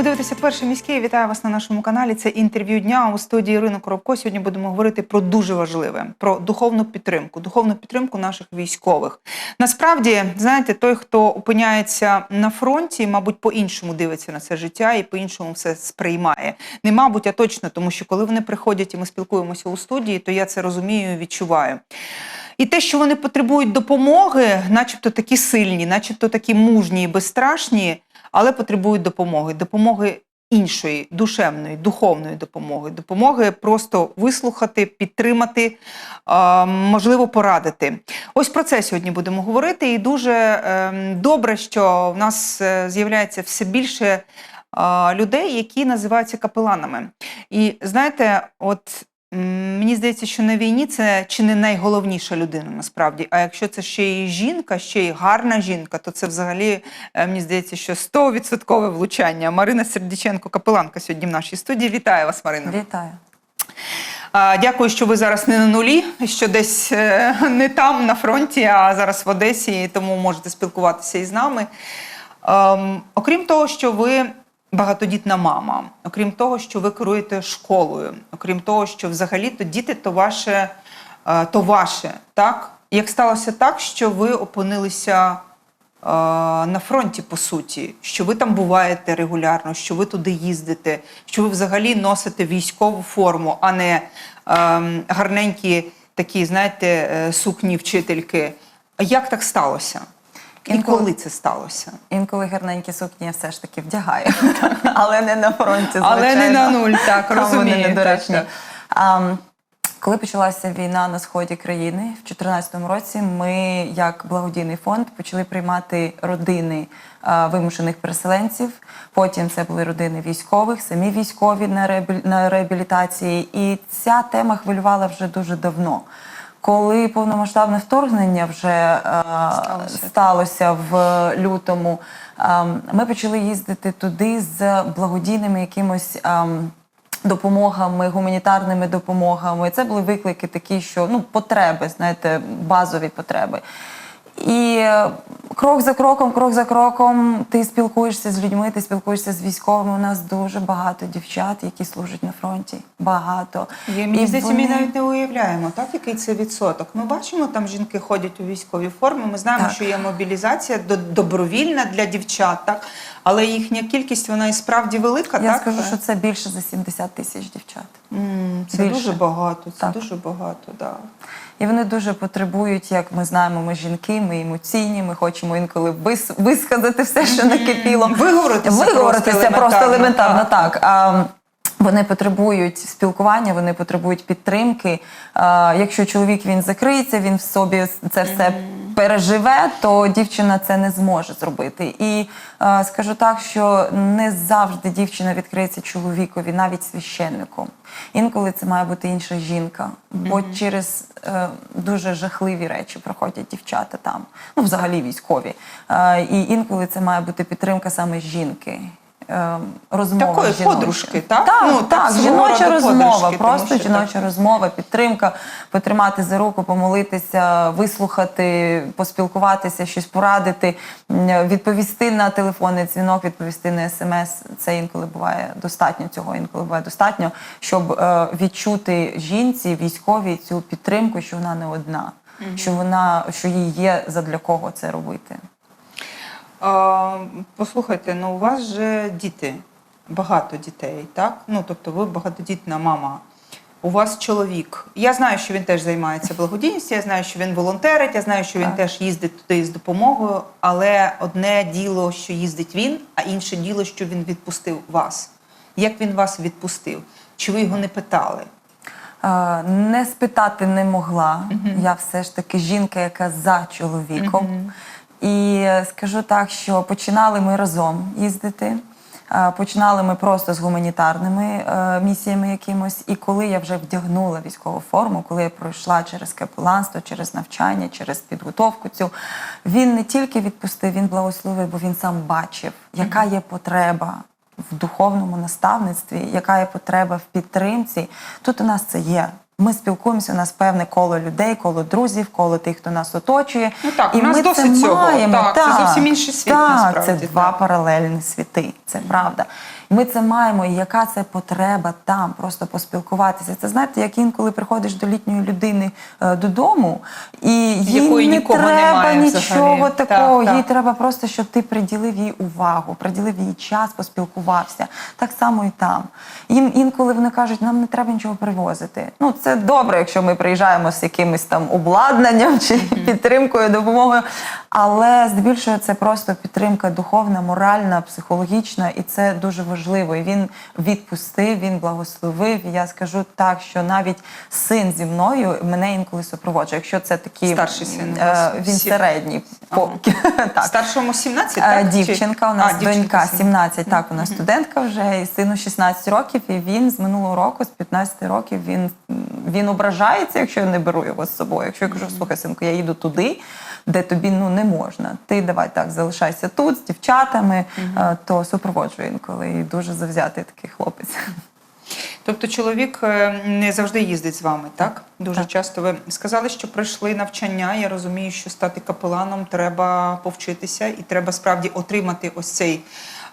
Ви дивитеся перший міський. Вітаю вас на нашому каналі. Це інтерв'ю дня у студії Ірина Коробко. Сьогодні будемо говорити про дуже важливе про духовну підтримку, духовну підтримку наших військових. Насправді, знаєте, той, хто опиняється на фронті, мабуть, по-іншому дивиться на це життя і по-іншому все сприймає. Не мабуть, а точно, тому що коли вони приходять і ми спілкуємося у студії, то я це розумію і відчуваю. І те, що вони потребують допомоги, начебто такі сильні, начебто такі мужні і безстрашні, але потребують допомоги. Допомоги іншої, душевної, духовної допомоги, допомоги просто вислухати, підтримати, можливо, порадити. Ось про це сьогодні будемо говорити. І дуже ем, добре, що в нас е, з'являється все більше людей, які називаються капеланами. І знаєте, от Мені здається, що на війні це чи не найголовніша людина насправді. А якщо це ще й жінка, ще й гарна жінка, то це взагалі е, мені здається, що 100% влучання. Марина Сердіченко, капеланка сьогодні в нашій студії. Вітаю вас, Марина. Вітаю. Дякую, що ви зараз не на нулі, що десь е, не там на фронті, а зараз в Одесі, тому можете спілкуватися із нами. Ем, окрім того, що ви багатодітна мама, окрім того, що ви керуєте школою, окрім того, що взагалі-то діти то ваше, е, то ваше, так? Як сталося так, що ви опинилися е, на фронті, по суті, що ви там буваєте регулярно, що ви туди їздите, що ви взагалі носите військову форму, а не ем, гарненькі такі, знаєте, е, сукні вчительки. Як так сталося? І коли це сталося? Інколи гарненькі сукні я все ж таки вдягаю, але не на фронті. Але не на нуль, так, розумію, недоречні. коли почалася війна на сході країни в 2014 році, ми, як благодійний фонд, почали приймати родини а, вимушених переселенців. Потім це були родини військових, самі військові на реабілітації. І ця тема хвилювала вже дуже давно. Коли повномасштабне вторгнення вже е, Сталося. сталося в лютому, ем, ми почали їздити туди з благодійними якимось. ем, Допомогами, гуманітарними допомогами. Це були виклики такі, що ну потреби, знаєте, базові потреби. І крок за кроком, крок за кроком, ти спілкуєшся з людьми, ти спілкуєшся з військовими. У нас дуже багато дівчат, які служать на фронті. Багато. Я, мені здається, ми навіть не уявляємо, так, який це відсоток. Ми бачимо, там жінки ходять у військовій формі. Ми знаємо, Так. що є мобілізація до- добровільна для дівчат, так? але їхня кількість вона і справді велика. Я так? скажу, що це більше за 70 тисяч дівчат. М, це більше. дуже багато. Це Так. дуже багато, да. І вони дуже потребують, як ми знаємо, ми жінки, ми емоційні, ми хочемо інколи вис- висказати все, що накипіло. Виговоритися Виговоритися просто просто елементарно, елементарно, так. Вони потребують спілкування, вони потребують підтримки. Якщо чоловік він закриється, він в собі це все переживе, то дівчина це не зможе зробити. І скажу так, що не завжди дівчина відкриється чоловікові, навіть священнику. Інколи це має бути інша жінка, бо через е, дуже жахливі речі проходять дівчата там, ну взагалі військові. Е, і інколи це має бути підтримка саме жінки. Е, Розмова Такої жіноча. подружки, так? Так, Ну, так, так, жіноча розмова, подружки, просто що жіноча так. розмова, підтримка, потримати за руку, помолитися, вислухати, поспілкуватися, щось порадити, відповісти на телефонний дзвінок, відповісти на смс. Це інколи буває достатньо цього, інколи буває достатньо, щоб е, відчути жінці, військовій цю підтримку, що вона не одна, що вона що їй є задля кого це робити. Послухайте, ну у вас же діти, багато дітей, так? Ну, тобто ви багатодітна мама. У вас чоловік. Я знаю, що він теж займається благодійністю, я знаю, що він волонтерить, я знаю, що він Так. теж їздить туди з допомогою, але одне діло, що їздить він, а інше діло, що він відпустив вас. Як він вас відпустив? Чи ви його не питали? Не спитати не могла. Я все ж таки жінка, яка за чоловіком. І скажу так, що починали ми разом їздити. Е, Починали ми просто з гуманітарними е, місіями якимось. І коли я вже вдягнула військову форму, коли я пройшла через капеланство, через навчання, через підготовку цю, він не тільки відпустив, він благословив, бо він сам бачив, яка є потреба в духовному наставництві, яка є потреба в підтримці. Тут у нас це є. Ми спілкуємося, у нас певне коло людей, коло друзів, коло тих, хто нас оточує. Ну так, і у нас ми досить це цього. маємо. Так, це зовсім інший світ, Так, насправді, це два так. паралельні світи, це правда. Ми це маємо, і яка це потреба там, просто поспілкуватися. Це знаєте, як інколи приходиш до літньої людини е, додому, і їй Якої не нікого треба немає нічого взагалі. такого. Так, їй так. треба просто, щоб ти приділив їй увагу, приділив їй час, поспілкувався. Так само і там. Їм інколи вони кажуть, нам не треба нічого привозити. Ну це добре, якщо ми приїжджаємо з якимось там обладнанням чи підтримкою, допомогою. Але здебільшого це просто підтримка духовна, моральна, психологічна, і це дуже важливо. І він відпустив, він благословив. І я скажу так, що навіть син зі мною мене інколи супроводжує. Якщо це такі Старший син е, він всі- середній. по- так. Старшому 17, Е, так? Дівчинка, у нас А, донька 17. 17, так, у нас студентка вже, і сину 16 років, і він з минулого року, з 15 років, він, він ображається, якщо я не беру його з собою. Якщо я кажу, слухай, синку, я їду туди, де тобі ну, не можна. Ти давай так, залишайся тут з дівчатами, е, то супроводжую інколи. І дуже завзятий такий хлопець. Тобто чоловік е, не завжди їздить з вами, так? Дуже Так. часто ви сказали, що пройшли навчання. Я розумію, що стати капеланом треба повчитися і треба справді отримати ось цей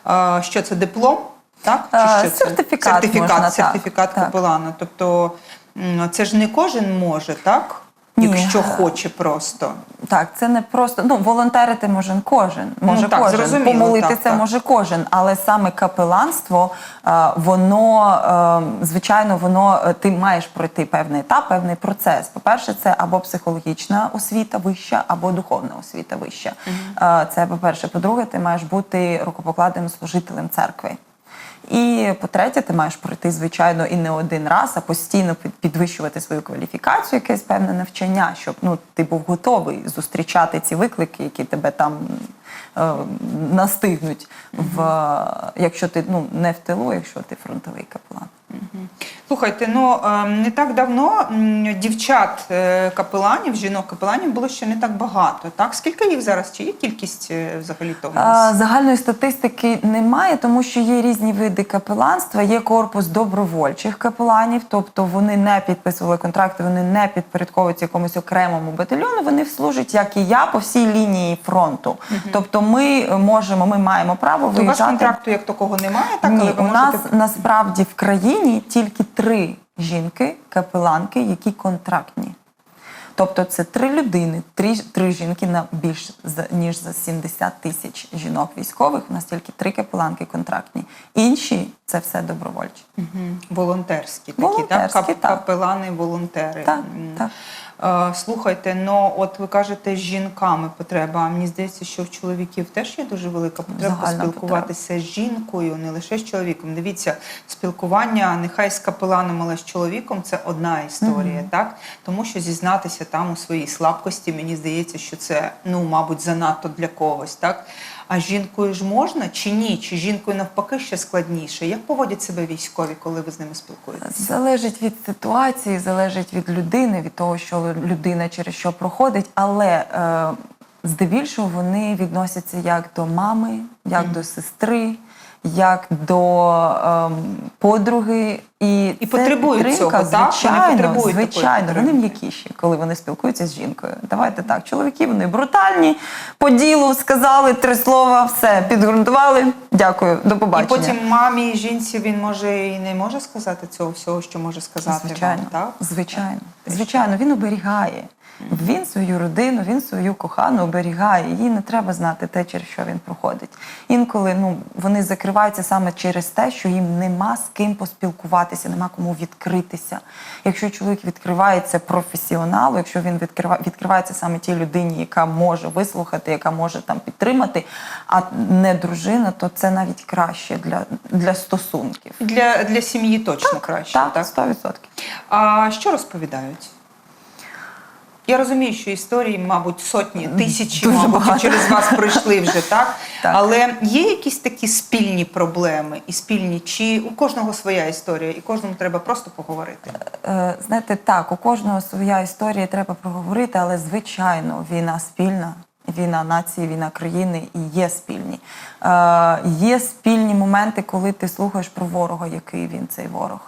е, що це диплом, так? Е, що це? сертифікат сертифікат, можна, сертифікат так. капелана. Тобто це ж не кожен може, так? Ні. Якщо хоче просто. Так, це не просто ну волонтерити може кожен, може Ну, так, кожен помолитися так, так. може кожен, але саме капеланство, е, воно е, звичайно, воно е, ти маєш пройти певний етап, певний процес. По-перше, це або психологічна освіта вища, або духовна освіта вища. Е, Це по-перше. По-друге, ти маєш бути рукопокладеним служителем церкви. І по-третє, ти маєш пройти, звичайно, і не один раз, а постійно під- підвищувати свою кваліфікацію, якесь певне навчання, щоб ну, ти був готовий зустрічати ці виклики, які тебе там е, настигнуть, в, якщо ти ну, не в тилу, якщо ти фронтовий капелан. Слухайте, ну е, не так давно дівчат е, капеланів, жінок капеланів було ще не так багато. Так скільки їх зараз? Чи є кількість е, взагалі то в А, нас? Загальної статистики немає, тому що є різні види капеланства. Є корпус добровольчих капеланів, тобто вони не підписували контракти, вони не підпорядковуються якомусь окремому батальйону. Вони служать, як і я, по всій лінії фронту. Тобто, ми можемо, ми маємо право То у вас контракту як такого немає, так Ні, але ви у нас можете насправді в країні тільки три жінки, капеланки, які контрактні. Тобто це три людини, три, три жінки на більш ніж за 70 тисяч жінок військових. У нас тільки три капеланки контрактні. Інші це все добровольчі. Угу. волонтерські такі, Волонтерські, так? Кап- так. капелани, волонтери. Так, так. Е, Слухайте, ну от ви кажете, з жінками потреба. Мені здається, що в чоловіків теж є дуже велика потреба Загальна поспілкуватися з жінкою, не лише з чоловіком. Дивіться, спілкування нехай з капеланом, але з чоловіком це одна історія, так? Тому що зізнатися там у своїй слабкості, мені здається, що це ну, мабуть, занадто для когось, так? А жінкою ж можна чи ні? Чи жінкою навпаки ще складніше? Як поводять себе військові, коли ви з ними спілкуєтеся? Залежить від ситуації, залежить від людини, від того, що людина через що проходить, але е, здебільшого вони відносяться як до мами, як до сестри, як до ем, подруги. І, І це потребують підтримка, цього, так? Звичайно, потребують звичайно, вони м'якіші, коли вони спілкуються з жінкою. Давайте так, чоловіки вони брутальні, по ділу сказали три слова, все, підґрунтували. Дякую, до І побачення. потім мамі, жінці він може і не може сказати цього всього, що може сказати Звичайно, вам, так? звичайно, звичайно, він оберігає. Він свою родину, він свою кохану оберігає. Їй не треба знати те, через що він проходить. Інколи ну вони закриваються саме через те, що їм нема з ким поспілкуватися, нема кому відкритися. Якщо чоловік відкривається професіоналу, якщо він відкрива, відкривається саме тій людині, яка може вислухати, яка може там підтримати, а не дружина, то це навіть краще для, для стосунків. Для, для сім'ї точно краще, так? Так, 100%. А що розповідають? Я розумію, що історії, мабуть, сотні, тисячі, Дуже мабуть, багато. через вас пройшли вже, так? Так. Але є якісь такі спільні проблеми і спільні, чи у кожного своя історія, і кожному треба просто поговорити? Е, Знаєте, так, у кожного своя історія треба проговорити, але звичайно, війна спільна. Війна нації, війна країни і є спільні. Е, є спільні моменти, коли ти слухаєш про ворога, який він цей ворог.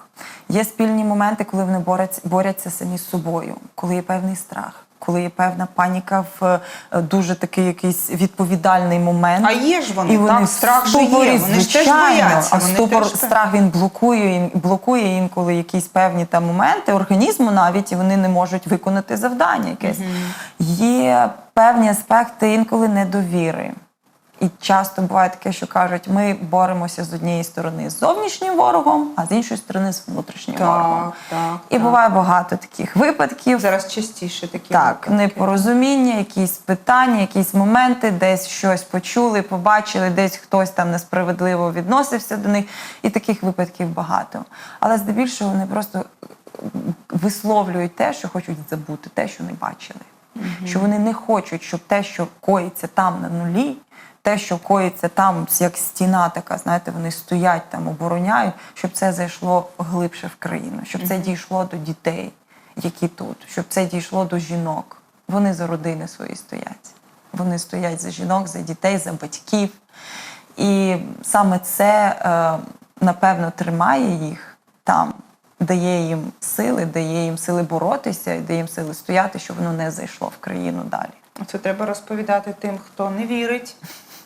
Є спільні моменти, коли вони борються, борються самі з собою, коли є певний страх. коли є певна паніка в е, дуже такий якийсь відповідальний момент. А є ж вони, і вони так, в страх же є, вони ж теж бояться, А ступор, теж страх він блокує, блокує інколи якісь певні там моменти організму навіть, і вони не можуть виконати завдання якесь. Є певні аспекти інколи недовіри. І часто буває таке, що кажуть, ми боремося з однієї сторони з зовнішнім ворогом, а з іншої сторони з внутрішнім Так, ворогом. так, І так. буває багато таких випадків. Зараз частіше такі Так, випадки. непорозуміння, якісь питання, якісь моменти, десь щось почули, побачили, десь хтось там несправедливо відносився до них, і таких випадків багато. Але здебільшого вони просто висловлюють те, що хочуть забути, те, що не бачили. Що вони не хочуть, щоб те, що коїться там на нулі, те, що коїться там, як стіна така, знаєте, вони стоять там, обороняють, щоб це зайшло глибше в країну, щоб це дійшло до дітей, які тут, щоб це дійшло до жінок. Вони за родини свої стоять. Вони стоять за жінок, за дітей, за батьків. І саме це, е, напевно, тримає їх там, дає їм сили, дає їм сили боротися і дає їм сили стояти, щоб воно не зайшло в країну далі. Це треба розповідати тим, хто не вірить,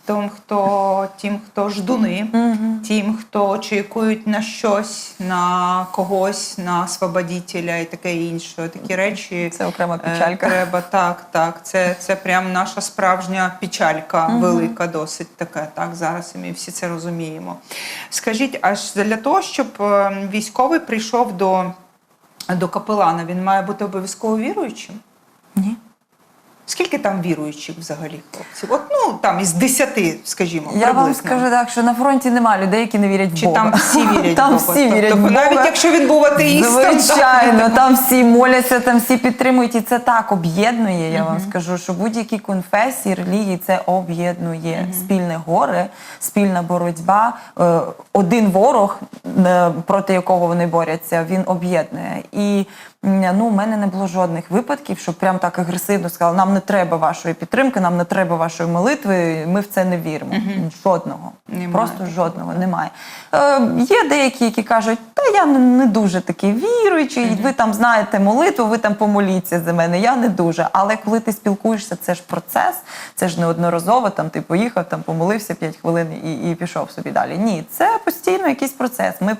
тим, хто, тим, хто ждуни, тим, хто очікують на щось, на когось, на освободителя і таке інше. Такі речі Це окрема е, печалька. Треба так, так. Це, це прям наша справжня печалька, велика, досить така. Так зараз і ми всі це розуміємо. Скажіть, аж для того, щоб е, військовий прийшов до, до капелана, він має бути обов'язково віруючим? Ні. Скільки там віруючих взагалі хлопців? От ну там із десяти, скажімо, Я вам скажу так, що на фронті немає людей, які не вірять в Чи Бога. там всі вірять там в Бога? всі вірять тобто, в Бога. навіть якщо він був атеїстом, Звичайно, там всі моляться, там всі підтримують, і це так об'єднує. Я вам скажу, що будь-які конфесії, релігії це об'єднує спільне горе, спільна боротьба. Е, Один ворог, е, проти якого вони борються, він об'єднує. І ну, у мене не було жодних випадків, що прям так агресивно сказали, нам не треба вашої підтримки, нам не треба вашої молитви. Ми в це не віримо. Жодного. Немає Просто жодного немає. Е, є деякі, які кажуть, та я не, дуже такий віруючий, ви там знаєте молитву, ви там помоліться за мене. Я не дуже. Але коли ти спілкуєшся, це ж процес, це ж неодноразово. Там ти поїхав, там помолився 5 хвилин і, і пішов собі далі. Ні, це постійно якийсь процес. Ми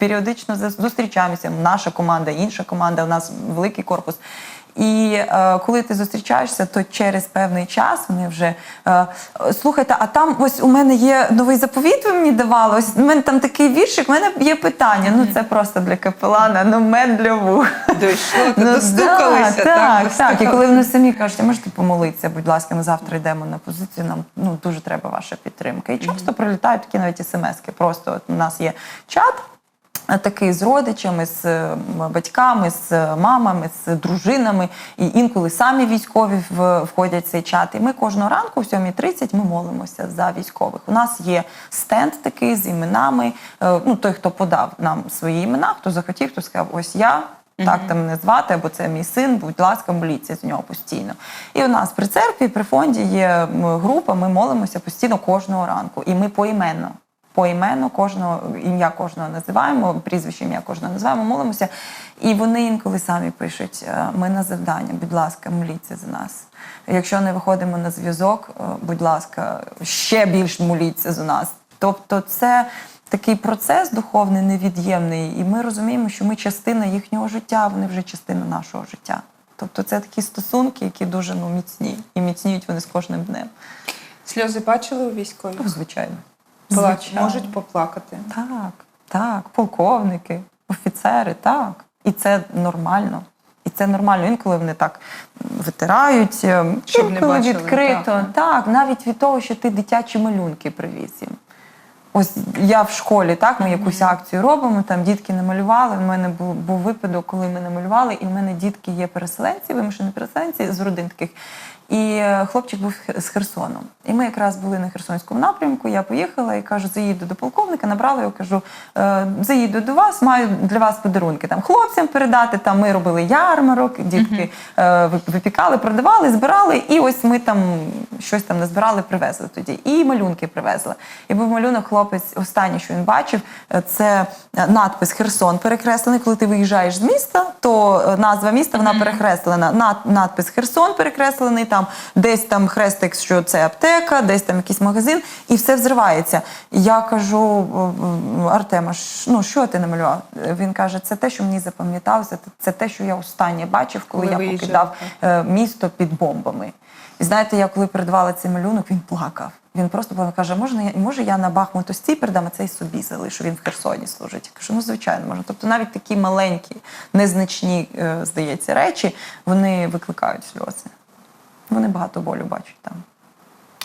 періодично зустрічаємося. Наша команда, інша команда, у нас великий корпус. І е, коли ти зустрічаєшся, то через певний час вони вже е, слухайте, а там ось у мене є новий заповіт, ви мені давали. Ось у мене там такий віршик, у мене є питання. Ну це просто для капелана, ну мед для вух. Дійшло, Ну, достукалися. да, так, так. І коли вони самі кажуть, «А можете помолитися, будь ласка, ми завтра йдемо на позицію. Нам ну дуже треба ваша підтримка. І часто прилітають такі навіть смски. Просто от у нас є чат. Такий з родичами, з е, батьками, з мамами, з дружинами, і інколи самі військові входять в цей чат. І ми кожного ранку, в 7.30, ми молимося за військових. У нас є стенд такий з іменами. е, Ну, той, хто подав нам свої імена, хто захотів, хто сказав, ось я, так там мене звати, або це мій син, будь ласка, моліться з нього постійно. І у нас при церкві, при фонді є група, ми молимося постійно кожного ранку. І ми поіменно. Поіменно кожного ім'я кожного називаємо, прізвище ім'я кожного називаємо, молимося. І вони інколи самі пишуть: е, ми на завдання, будь ласка, моліться за нас. Якщо не виходимо на зв'язок, е, будь ласка, ще більш моліться за нас. Тобто, це такий процес духовний невід'ємний, і ми розуміємо, що ми частина їхнього життя, вони вже частина нашого життя. Тобто, це такі стосунки, які дуже ну, міцні, і міцніють вони з кожним днем. Сльози бачили у військових? Ну, звичайно. Плач, можуть поплакати. Так, так, полковники, офіцери, так. І це нормально. І це нормально. Інколи вони так витирають, е, Щоб не інколи бачили, відкрито. так. Так. навіть від того, що ти дитячі малюнки привіз їм. Ось я в школі, так, ми якусь акцію робимо, там дітки намалювали. У мене був, був випадок, коли ми намалювали, і в мене дітки є переселенці, вимушені переселенці з родин таких. І е, хлопчик був з Херсоном. І ми якраз були на Херсонському напрямку. Я поїхала і кажу, заїду до полковника, набрала його, кажу, «Е, заїду до вас, маю для вас подарунки. Там хлопцям передати. Там ми робили ярмарок, дітки е, вип- випікали, продавали, збирали. І ось ми там щось там назбирали, привезли тоді. І малюнки привезли. І був малюнок, хлопець, останнє, що він бачив, е, це е, надпис Херсон перекреслений. Коли ти виїжджаєш з міста, то е, назва міста вона перекреслена. Над, надпис Херсон перекреслений, там десь там хрестик, що це аптека, десь там якийсь магазин, і все взривається. Я кажу Артема, ну що ти намалював? Він каже, це те, що мені запам'яталося, це- те, що я останнє бачив, коли, Коли я виїжджав, покидав е, місто під бомбами. І знаєте, я коли передавала цей малюнок, він плакав. Він просто плакав, каже, можна я може я на Бахмут ось цей передам, а цей собі залишу. Він в Херсоні служить. Я кажу, ну звичайно, можна. Тобто навіть такі маленькі, незначні, е, здається, речі, вони викликають сльози. Вони багато болю бачать там.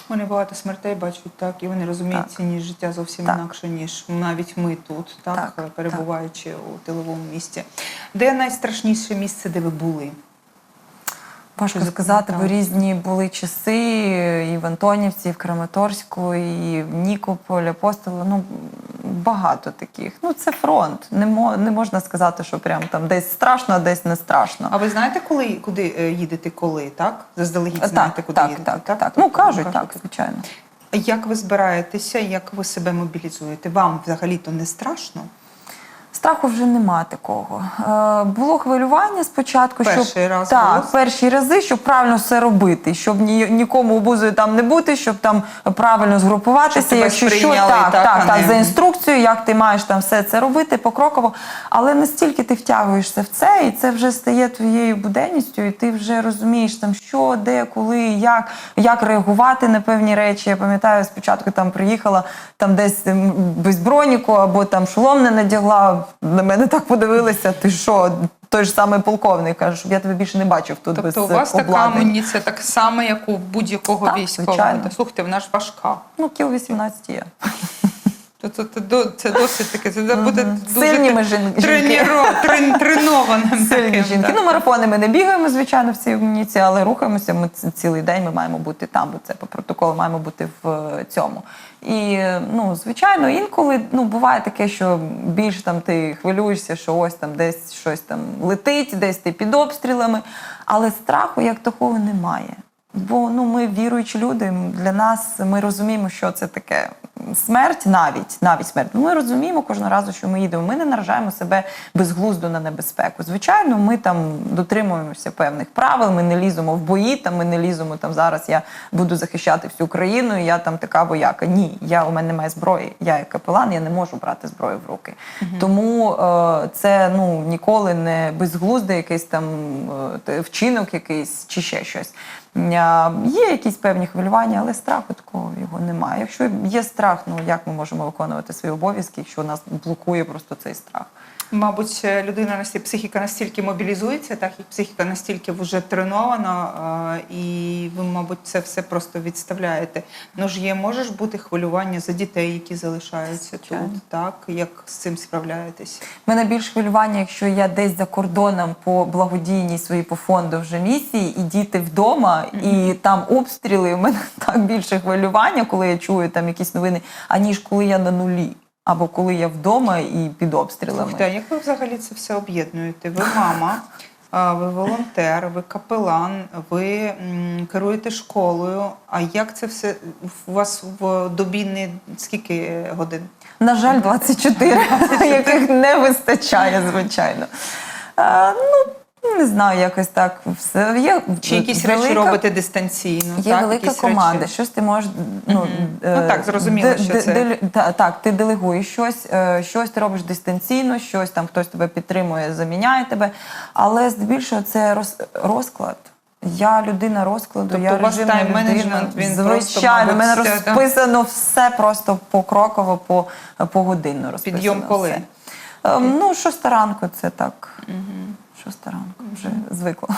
Вони багато смертей бачать, так, і вони розуміють цінність життя зовсім Так. інакше, ніж навіть ми тут, так, Так, перебуваючи у тиловому місті. Де найстрашніше місце, де ви були? Важко сказати, бо різні були часи і в Антонівці, і в Краматорську, і в Нікополі, Апостолу. Ну багато таких. Ну це фронт. Не мо, не можна сказати, що прям там десь страшно, а десь не страшно. А ви знаєте, коли куди е, їдете, коли, так? Заздалегідь так, знаєте, куди так, їдете? так, так, так. Ну кажуть, так, звичайно. Як ви збираєтеся, як ви себе мобілізуєте? Вам взагалі-то не страшно? Страху вже нема такого. Е, було хвилювання спочатку, Перший щоб раз так, було? перші рази, щоб правильно все робити, щоб ні, нікому обузою там не бути, щоб там правильно згрупуватися. Щоб якщо що, так, так, так, так, за інструкцією, як ти маєш там все це робити покроково. Але настільки ти втягуєшся в це, і це вже стає твоєю буденністю, і ти вже розумієш там, що, де, коли, як, як реагувати на певні речі. Я пам'ятаю, спочатку там приїхала там десь без броніку або там шолом не надягла. На мене так подивилися. Ти що? Той ж самий полковник каже, щоб я тебе більше не бачив тут без Тобто у вас така амуніція так само, як у будь-якого Так, військового. звичайно. Слухайте, вона ж важка. Ну, кіл 18 є. То, то, то, це досить таке, це буде дуже Сильні ми тр- жін- жінки. треніро- трен- тренованим. Сильні таким, жінки. так. Ну, марафони ми не бігаємо, звичайно, в цій амуніції, але рухаємося. Ми цілий день ми маємо бути там, бо це по протоколу маємо бути в е, цьому. І ну, звичайно, інколи ну, буває таке, що більш там ти хвилюєшся, що ось там десь щось там летить, десь ти під обстрілами. Але страху як такого немає. Бо ну ми віруючі люди. Для нас ми розуміємо, що це таке смерть, навіть навіть смерть. Ми розуміємо кожного разу, що ми їдемо. Ми не наражаємо себе безглуздо на небезпеку. Звичайно, ми там дотримуємося певних правил. Ми не ліземо в бої. Там ми не ліземо там зараз. Я буду захищати всю країну. і Я там така вояка. Ні, я у мене немає зброї. Я як капелан, я не можу брати зброю в руки. Тому е, це ну ніколи не безглузде якийсь там е, вчинок, якийсь чи ще щось. Є якісь певні хвилювання, але страху такого його немає. Якщо є страх, ну як ми можемо виконувати свої обов'язки, якщо нас блокує просто цей страх? Мабуть, е, людина настільки психіка настільки мобілізується, так і психіка настільки вже тренована, е, і ви, мабуть, це все просто відставляєте. Ну ж є, може ж бути хвилювання за дітей, які залишаються Звичайно. тут. Так як з цим справляєтесь? У мене більш хвилювання, якщо я десь за кордоном по благодійній своїй по фонду вже місії, і діти вдома, і там обстріли. У мене так більше хвилювання, коли я чую там якісь новини, аніж коли я на нулі. Або коли я вдома і під обстрілами. Слухайте, а як ви взагалі це все об'єднуєте? Ви мама, ви волонтер, ви капелан, ви керуєте школою. А як це все у вас в добі не скільки годин? На жаль, 24, яких не вистачає, звичайно. Е, ну, не знаю, якось так все. Є Чи якісь речі велика- робите дистанційно? Є так? велика якісь команда, Речі? щось ти можеш. Ну, Мгм. е, Ну, так, зрозуміло, де- що де- це- де- та- так, ти делегуєш щось, е, щось ти робиш дистанційно, щось там хтось тебе підтримує, заміняє тебе. Але здебільшого це роз, розклад. Я людина розкладу, Тобто я у вас режимна тайм-менеджмент, він Звичайно, в мене розписано все просто покроково, по, погодинно розписано. Підйом коли? все. Ем, Ну, шоста ранку це так. Шоста ранку вже звикла.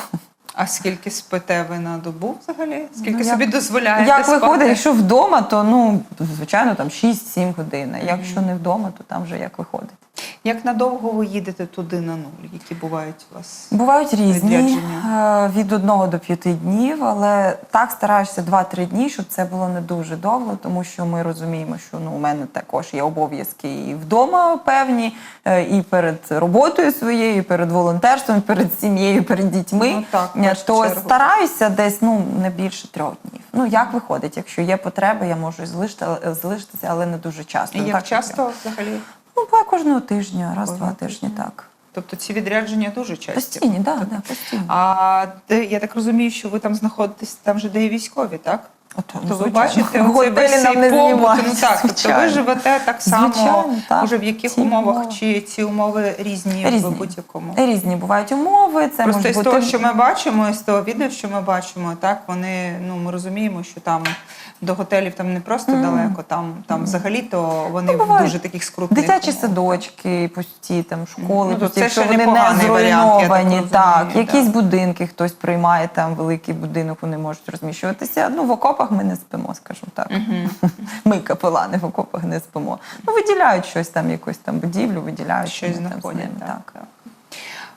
А скільки спите ви на добу взагалі? Скільки Ну, собі як- дозволяєте Як спати? виходить, якщо вдома, то ну звичайно там 6-7 годин. а Якщо не вдома, то там вже як виходить. Як надовго ви їдете туди на нуль? Які бувають у вас? Бувають різні е, від одного до п'яти днів, але так стараєшся 2-3 дні, щоб це було не дуже довго, тому що ми розуміємо, що ну у мене також є обов'язки і вдома певні, е, і перед роботою своєю, і перед волонтерством, і перед сім'єю, і перед дітьми. Ну, так, То чергу. стараюся десь ну не більше трьох днів. Ну як виходить, якщо є потреба, я можу залишити, залишитися, але не дуже часто. І як так, часто взагалі? Ну, буває кожного тижня, раз-два тижні, так. Тобто ці відрядження дуже часті? Постійні, так, да, постійні. А де, я так розумію, що ви там знаходитесь там же, де і військові, так? Тобто ви бачите оцей весь цей побут. Ну так, тобто ви живете так само, Звичайно, так. може в яких Ці умовах, умови. чи ці умови різні, Різні. в будь-якому? Різні бувають умови, це Просто із бути того, що ми бачимо, із того відео, що ми бачимо, так вони ну ми розуміємо, що там до готелів там не просто далеко, там там взагалі то вони Ну, в дуже таких скрутних дитячі умовах. садочки, пусті, там школи, Ну, пусті, це якщо ще вони не варіант, так так, якісь будинки хтось приймає, там великий будинок, вони можуть розміщуватися. Ну в окопах ми не спимо, скажімо так. Ми капелани в окопах не спимо. Ну виділяють щось там, якусь там будівлю, виділяють Щось ми там з знаходять, ними, так.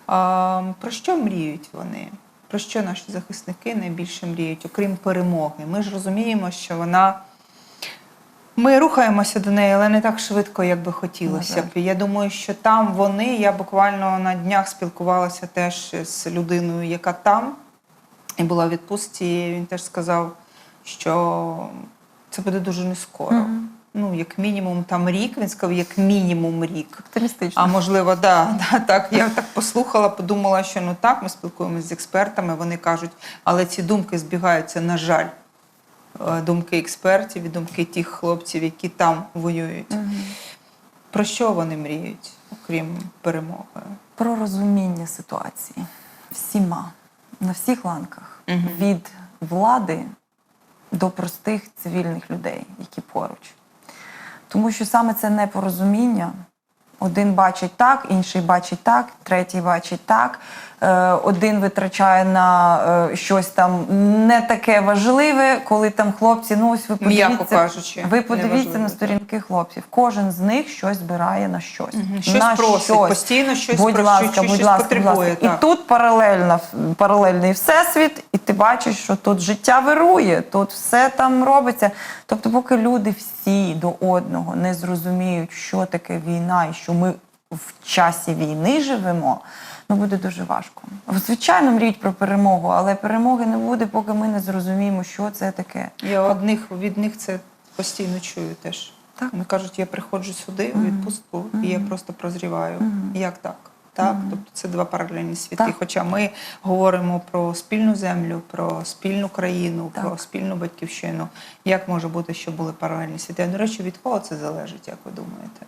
А, про що мріють вони? Про що наші захисники найбільше мріють, окрім перемоги? Ми ж розуміємо, що вона. Ми рухаємося до неї, але не так швидко, як би хотілося б. Я думаю, що там вони, я буквально на днях спілкувалася теж з людиною, яка там і була в відпустці. і Він теж сказав, що це буде дуже не скоро. Ну, як мінімум, там рік. Він сказав, як мінімум рік. Оптимістично. А можливо, да, да, так. Я так послухала, подумала, що ну так, ми спілкуємося з експертами. Вони кажуть, але ці думки збігаються, на жаль, Е, думки експертів і думки тих хлопців, які там воюють. Про що вони мріють, окрім перемоги? про розуміння ситуації всіма на всіх ланках Мгм. від влади до простих цивільних людей, які поруч. Тому що саме це непорозуміння. Один бачить так, інший бачить так, третій бачить так. Е, один витрачає на е, щось там не таке важливе, коли там хлопці, ну ось ви подивіться, кажучи, ви подивіться на сторінки хлопців. Кожен з них щось збирає на щось. Мгм. Щось на просить, постійно щось будь про- ласка, щось- будь щось ласка, потребує, будь ласка. так. І тут паралельно, паралельний всесвіт, і ти бачиш, що тут життя вирує, тут все там робиться. Тобто, поки люди всі до одного не зрозуміють, що таке війна, і що ми в часі війни живемо. Ну, буде дуже важко. Звичайно, мріють про перемогу, але перемоги не буде, поки ми не зрозуміємо, що це таке. Я одних від них це постійно чую теж. Так. Вони кажуть, я приходжу сюди у відпустку, і я просто прозріваю. Як так? Так, тобто це два паралельні світи. Так. Хоча ми говоримо про спільну землю, про спільну країну, Так. про спільну батьківщину. Як може бути, що були паралельні світи? До речі, від кого це залежить, як ви думаєте?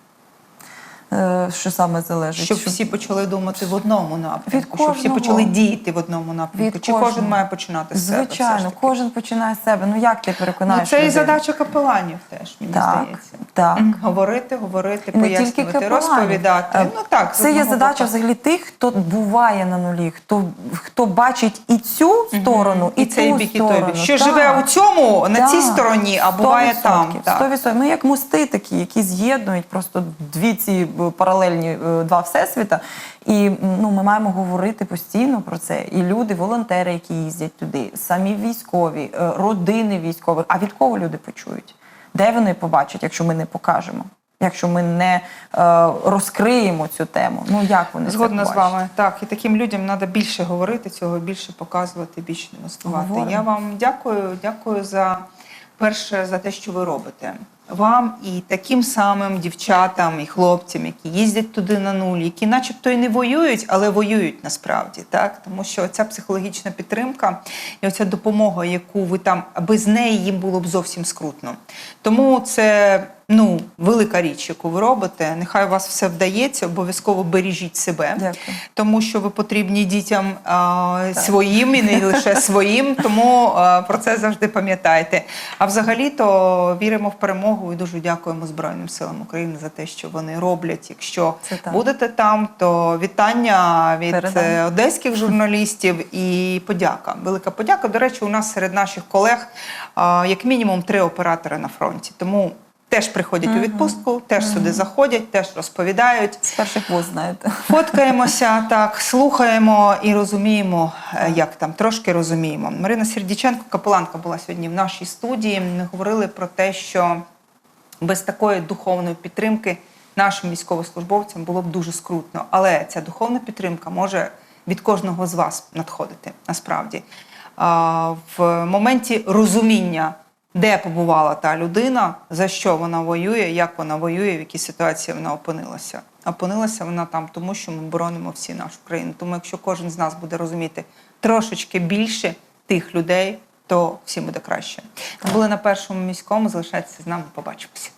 Е, Що саме залежить? Щоб Щоб- всі почали думати в одному напрямку, Від щоб всі почали діяти в одному напрямку. Від Чи кожен має починати з себе? Звичайно, кожен починає з себе. Ну як ти Ну, переконаєш? це і задача капеланів теж, мені Так, здається. так. Говорити, говорити, не пояснювати, капеланів. розповідати. Е, Ну так, це є задача боку. взагалі тих, хто буває на нулі, хто, хто бачить і цю сторону, і, і цей бік, і той бік. Що Так. живе у цьому, на цій стороні, а буває там. 100%. Так. 100%. Ми як мости такі, які з'єднують просто дві ці паралельні е, два всесвіта. І ну, ми маємо говорити постійно про це. І люди, волонтери, які їздять туди, самі військові, е, родини військових. А від кого люди почують? Де вони побачать, якщо ми не покажемо? Якщо ми не е, розкриємо цю тему, ну як вони Згодна з вами. Так, і таким людям треба більше говорити цього, більше показувати, більше демонструвати. Я вам дякую, дякую за перше за те, що ви робите. Вам і таким самим дівчатам і хлопцям, які їздять туди на нуль, які, начебто, і не воюють, але воюють насправді, так тому що ця психологічна підтримка і оця допомога, яку ви там без неї їм було б зовсім скрутно. Тому це ну велика річ, яку ви робите. Нехай у вас все вдається, обов'язково бережіть себе Дякую. тому що ви потрібні дітям а, своїм і не лише своїм. Тому а, про це завжди пам'ятайте. А взагалі-то віримо в перемогу і дуже дякуємо Збройним силам України за те, що вони роблять. Якщо Це будете там, то вітання від Передам. е, одеських журналістів і подяка. Велика подяка. До речі, у нас серед наших колег а, як мінімум три оператори на фронті. Тому теж приходять у відпустку, теж сюди заходять, теж розповідають. З перших вуз, знаєте. Фоткаємося так, слухаємо і розуміємо, е, як там трошки розуміємо. Марина Сердіченко, капеланка, була сьогодні в нашій студії. Ми говорили про те, що без такої духовної підтримки нашим військовослужбовцям було б дуже скрутно. Але ця духовна підтримка може від кожного з вас надходити насправді. В моменті розуміння, де побувала та людина, за що вона воює, як вона воює, в якій ситуації вона опинилася. Опинилася вона там, тому що ми боронимо всі нашу країну. Тому якщо кожен з нас буде розуміти трошечки більше тих людей, то всім буде краще. Були на першому міському. Залишайтеся з нами. Побачимося.